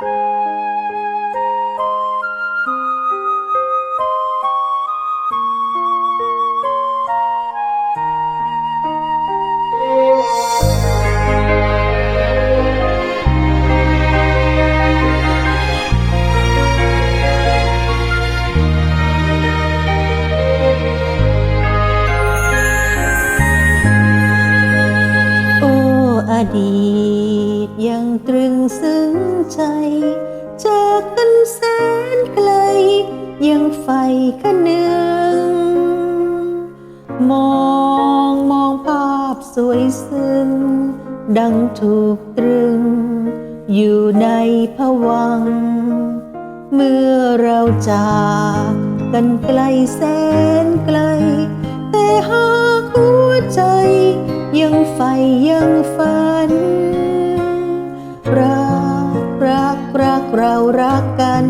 โอ้อดีตยังตรึงซึ้ง ใจ จากกันแสนไกล ยังไฟคะเนืองมองมองภาพสวยซึ้ง ดังถูกตรึง อยู่ในผวัง เมื่อเราจากกันไกลแสนไกล เรารักกัน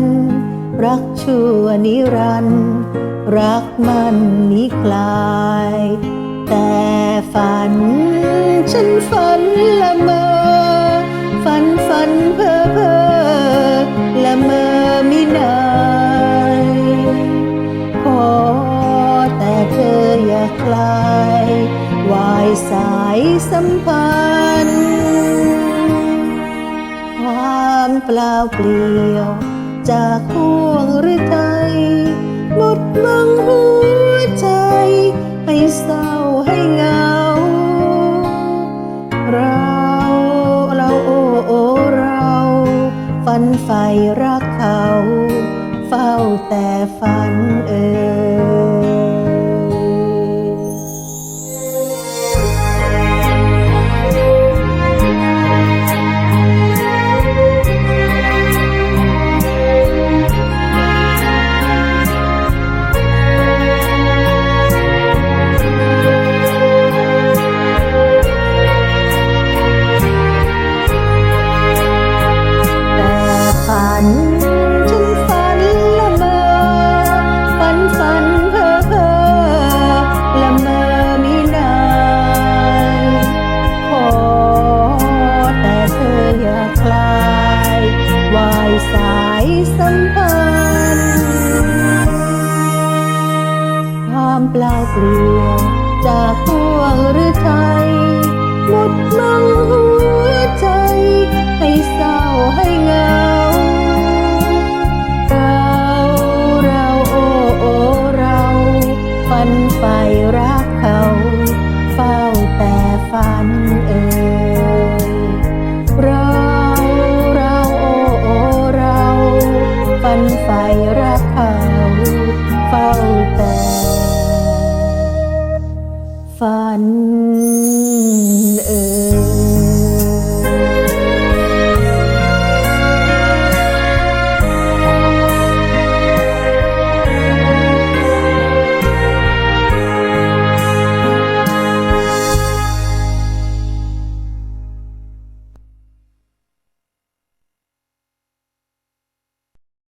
รักชั่วนิรันดร์รักมันมิคลาย แต่ฝัน ฉันฝันละเมอ ฝันฝันเพ้อเพ้อละเมอมินายขอแต่เธออย่าคลายวายสายสัมพันธ์ามเปล่าเปลี่ยว จากห่วงหรือไทยหมดบังหัวใจ ให้เศร้าให้เหงา เราเราโอ้โอเรา ฝันใฝ่รักเขา เฝ้าแต่ฝันเออ ลีวจาก